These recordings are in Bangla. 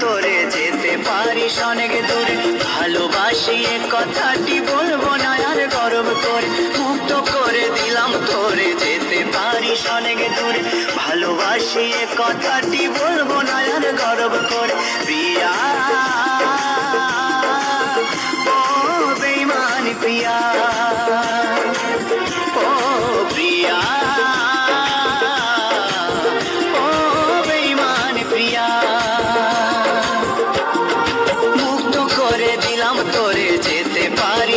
তোরে যেতে পারিস অনেক দূরে। ভালোবাসি কথাটি বলব না, আর গর্ব করে। মুক্ত করে দিলাম তোরে যেতে পারিস অনেক দূরে। ভালোবাসি কথাটি বলব না, আর গর্ব করে। ও প্রিয়া।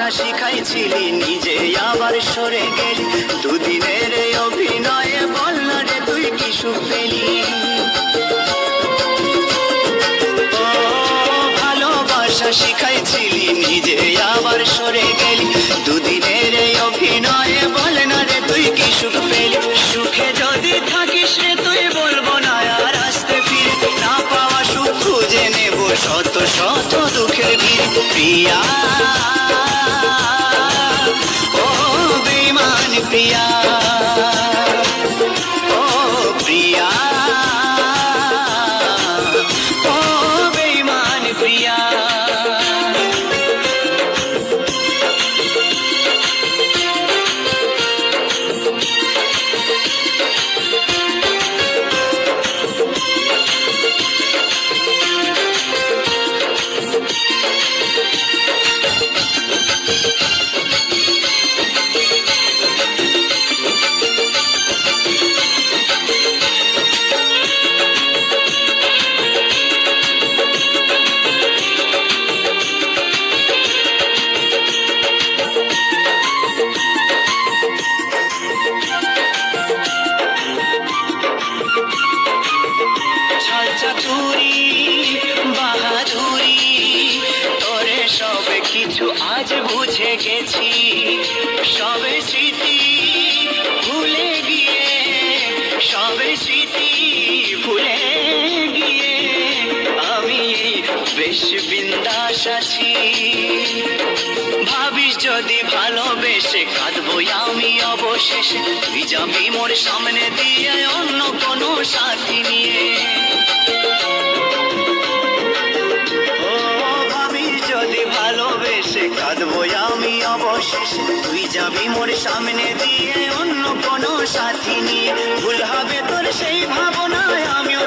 ভালোবাসা শিখাইছিলি, নিজে আবার সরে গেলি। দুদিনের অভিনয়ে বল না রে তুই কি সুখ ভালোবাসা শিখাইছিলি, নিজে আবার সরে গেলি। দুদিনের অভিনয়ে বল না রে তুই কি সুখ পেলি? সুখে যদি থাকিস রে তুই বলব না, আর আসতে ফিরে না পাওয়া সুখ খুঁজে নেব। শত শত দুঃখের ভিড়, প্রিয়া। पिया আজ বুঝে গেছি, সবে স্মৃতি ভুলে গিয়ে, সবে স্মৃতি ভুলে গিয়ে আমি বেশ বিন্দাস আছি। ভাবিস যদি ভালোবেসে কাঁদবো আমি অবশেষে তুই যাবি মোর সামনে দিয়ে অন্য কোনো সাথী নিয়ে। ভালোবেসে কাঁদবো আমি অবশেষে। তুই যাবি মোর সামনে দিয়ে, অন্য কোনো সাথী নিয়ে। ভুল হবে তোর সেই ভাবনায় আমিও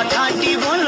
ভালোবাসি এ